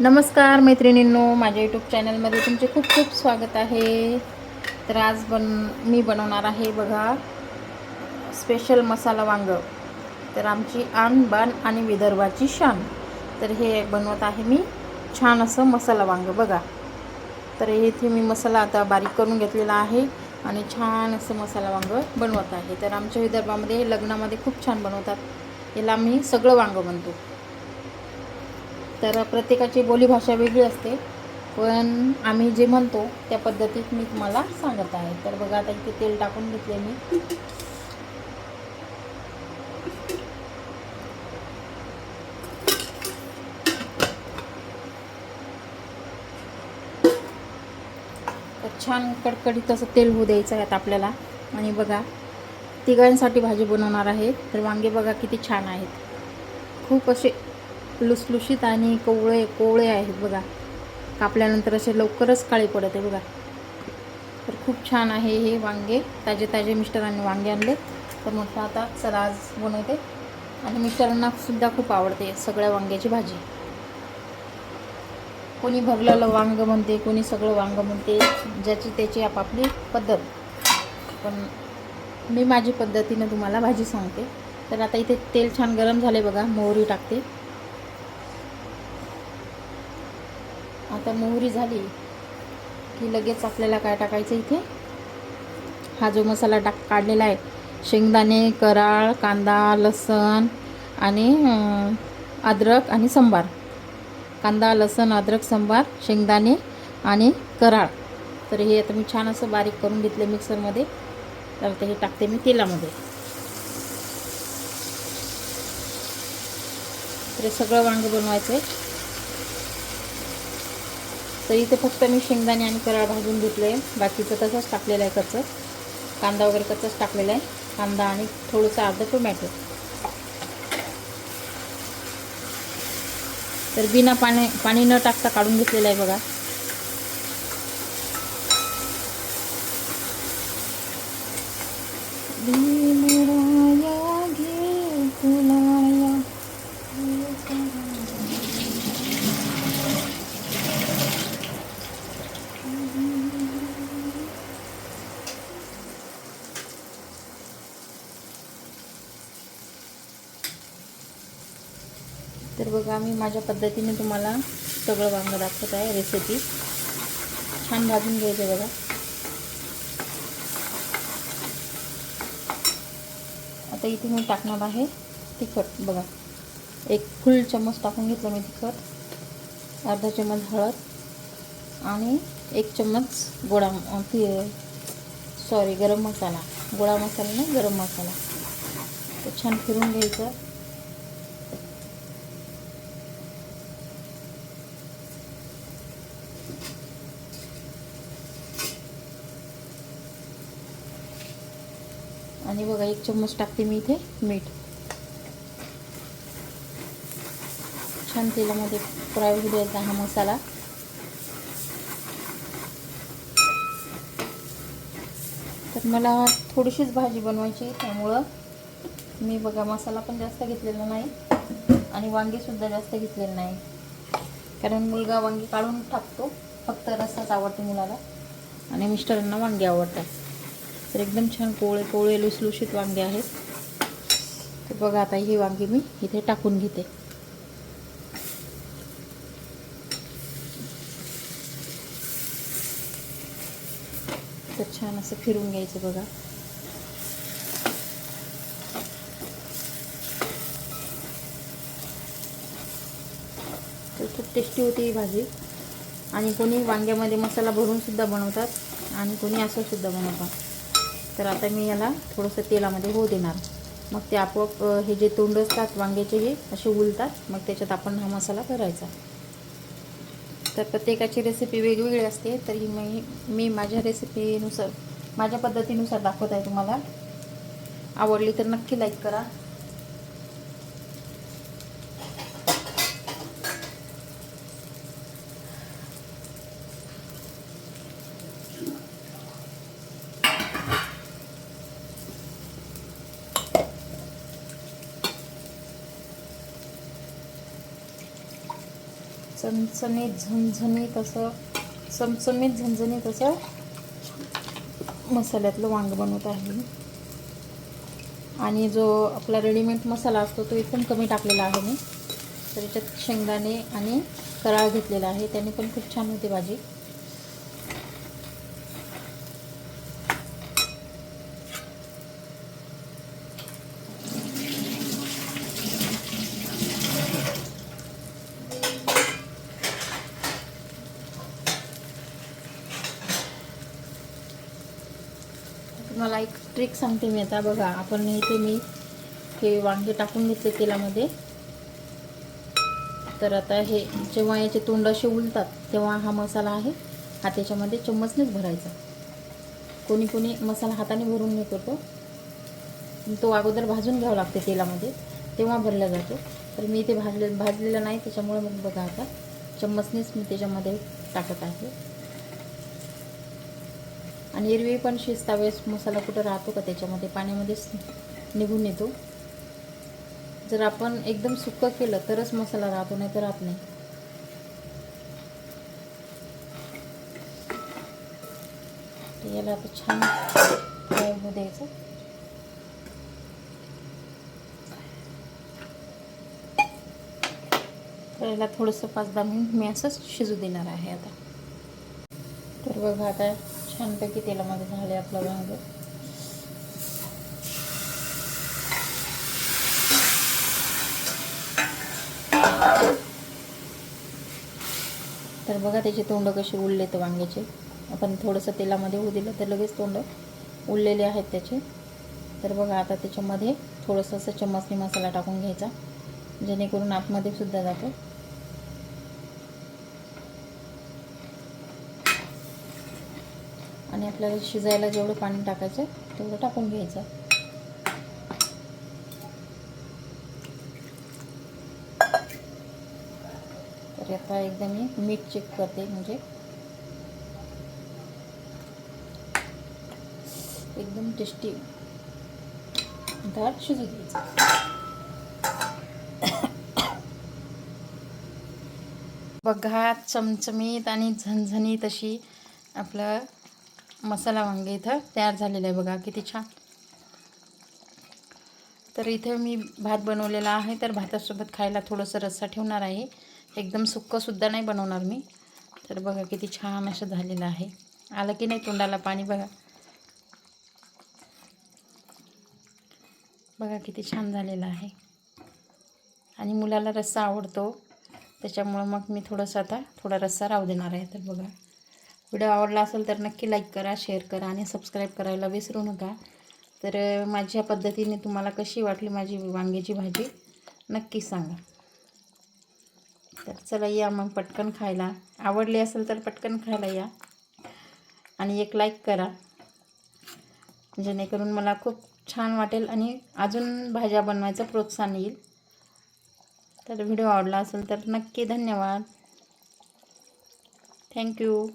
नमस्कार मैत्रिणींनो माझ्या यूट्यूब चॅनलमध्ये तुमचे खूप खूप स्वागत आहे. तर आज बन मी बनवणार आहे बघा स्पेशल मसाला वांग. तर आमची आण बाण आणि विदर्भाची शान. तर हे बनवत आहे मी छान असं मसाला वांग बघा. तर इथे मी मसाला आता बारीक करून घेतलेला आहे आणि छान असं मसाला वांग बनवत आहे. तर आमच्या विदर्भामध्ये लग्नामध्ये खूप छान बनवतात. याला आम्ही सगळं वांग बनतो तर प्रत्येकाची बोलीभाषा वेगळी असते. पण आम्ही जे म्हणतो त्या पद्धतीत मी तुम्हाला सांगत आहे. तर बघा आता इथे तेल टाकून घेतले मी. तर छान कडकडीत असं तेल होऊ द्यायचं आहे आता आपल्याला. आणि बघा तिघांसाठी भाजी बनवणार आहे. तर वांगे बघा किती छान आहेत. खूप असे लुसलुशीत आणि कोवळे कोवळे आहेत बघा. कापल्यानंतर असे लवकरच काळे पडत आहे बघा. तर खूप छान आहे हे वांगे. ताजे ताजे मिस्टरांनी वांगे आणले. तर म्हटलं आता चला आज बनवते. आणि मिस्टरांना सुद्धा खूप आवडते सगळ्या वांग्याची भाजी. कोणी भरलेलं वांग म्हणते कोणी सगळं वांग म्हणते ज्याची त्याची आपापली पद्धत. पण मी माझी पद्धतीनं तुम्हाला भाजी सांगते. तर आता इथे तेल छान गरम झाले बघा मोहरी टाकते. आता मोहरी झाली की लगेच आपल्याला काय टाकायचं इथे? हा जो मसाला टाक काढलेला आहे. शेंगदाणे कराळ कांदा लसण आणि अद्रक आणि संबार. कांदा लसण अद्रक संबार शेंगदाणे आणि कराळ. तर हे आता मी छान असं बारीक करून घेतले मिक्सरमध्ये. तर ते हे टाकते मी तेलामध्ये. तर सगळं वांग बनवायचं आहे तर इथे फक्त मी शेंगदाणे आणि कराळ भाजून घेतलं आहे बाकीचं तसंच टाकलेलं आहे कच्चं. कांदा वगैरे कच्चंच टाकलेला आहे. कांदा आणि थोडंसं अर्धं टोमॅटो. तर बिना पाणी पाणी न टाकता काढून घेतलेलं आहे बघा. तर बघा मी माझ्या पद्धतीने तुम्हाला सगळं वांग दाखवत आहे रेसिपी छान भाजून घ्यायचं बघा. आता इथे मी टाकणार आहे तिखट बघा. एक फुल चम्मच टाकून घेतलं मी तिखट अर्धा चम्मच हळद आणि एक चम्मच गोडा सॉरी गरम मसाला. गोडा मसाला नाही गरम मसाला. तर छान फिरून घ्यायचं. आणि बघा एक चम्मच टाकते मी इथे मीठ. छान तेलामध्ये फ्राय होऊ द्यायचा हा मसाला. तर मला थोडीशीच भाजी बनवायची त्यामुळं मी बघा मसाला पण जास्त घेतलेला नाही आणि वांगीसुद्धा जास्त घेतलेलं नाही. कारण मुलगा वांगी काढून टाकतो फक्त रस्साच आवडते मुलाला. आणि मिस्टरांना वांगी आवडतात. तर एकदम छान कोवळे कोवळे लुसलुशीत वांगे आहेत. तर बघा आता ही वांगी मी इथे टाकून घेते. तर छान असं फिरून घ्यायचं बघा. तर खूप टेस्टी होती ही भाजी. आणि कोणी वांग्यामध्ये मसाला भरून सुद्धा बनवतात आणि कोणी असं सुद्धा बनवतात. तर आता मी याला थोडंसं तेलामध्ये होऊ देणार. मग ते आपोआप हे जे तोंड असतात वांग्याचे हे असे उलतात. मग त्याच्यात आपण हा मसाला करायचा तर प्रत्येकाची रेसिपी वेगवेगळी असते. तरी मी मी माझ्या रेसिपीनुसार माझ्या पद्धतीनुसार दाखवत आहे तुम्हाला. आवडली तर नक्की लाईक करा. चमचमीत झणझणीत असं चमचमीत झणझणीत असं मसाल्यातलं वांग बनवत आहे. मी आणि जो आपला रेडीमेड मसाला असतो तो एकदम कमी टाकलेला आहे मी. तर याच्यात शेंगदाणे आणि कराळ घेतलेला आहे. त्याने पण खूप छान होते भाजी तुम्हाला एक ट्रिक सांगते मी आता. बघा आपण इथे मी हे वांगे टाकून घेतले तेलामध्ये. तर आता हे जेव्हा याचे तोंड असे उलतात तेव्हा हा मसाला आहे. हा त्याच्यामध्ये चम्मचनेच भरायचा. कोणी कोणी मसाला हाताने भरून हे करतो तो अगोदर भाजून घ्यावा लागते तेलामध्ये. तेव्हा भरला जातो. तर मी इथे भाजले भाजलेलं नाही त्याच्यामुळे मग बघा आता. चम्मचनेच मी त्याच्यामध्ये टाकत आहे. आणि एरवी पण शिजता वेळेस मसाला कुठं राहतो का त्याच्यामध्ये? पाण्यामध्येच निघून येतो. जर आपण एकदम सुक्कं केलं तरच मसाला राहतो नाही तर राहत नाही. याला आता छान फ्राय होऊ द्यायचं. तर याला थोडंसं पाच दहा मिनिट मी असंच शिजू देणार आहे आता. तर बघा आता छानपैकी तेलामध्ये झाले आपलं वांग. तर बघा त्याचे तोंड कसे उडले तर वांग्याचे. आपण थोडंसं तेलामध्ये होऊ दिलं तर लगेच तोंड उडलेले आहेत त्याचे. तर बघा आता त्याच्यामध्ये थोडंसं असं चम्मचनी मसाला टाकून घ्यायचा. जेणेकरून आतमध्ये सुद्धा जातो. आणि आपल्याला शिजायला जेवढं पाणी टाकायचं तेवढं टाकून घ्यायचं. तर आता एकदा मी मीठ चेक करते म्हणजे. एकदम टेस्टी दाट शिजू द्यायचं. बघा चमचमीत आणि झणझणीत अशी आपलं मसाला वांगे इथं तयार झालेलं आहे बघा किती छान. तर इथे मी भात बनवलेला आहे तर भातासोबत खायला थोडंसं रस्सा ठेवणार आहे. एकदम सुक्कंसुद्धा नाही बनवणार मी. तर बघा किती छान असं झालेलं आहे. आलं की नाही तोंडाला पाणी बघा. बघा किती छान झालेलं आहे. आणि मुलाला रस्सा आवडतो. त्याच्यामुळं मग मी थोडंसं आता थोडा रस्सा राहू देणार आहे तर बघा. व्हिडिओ आवडला असेल तर नक्की लाईक करा शेअर करा आणि सबस्क्राईब करायला विसरू नका. तर माझ्या पद्धतीने तुम्हाला कशी वाटली माझी वांग्याची भाजी? नक्की सांगा. तर चला या मग पटकन खायला. आवडली असेल तर पटकन खायला या. आणि एक लाईक करा. जेणेकरून मला खूप छान वाटेल आणि अजून भाज्या बनवायचं प्रोत्साहन येईल. तर व्हिडिओ आवडला असेल तर नक्की धन्यवाद. थँक्यू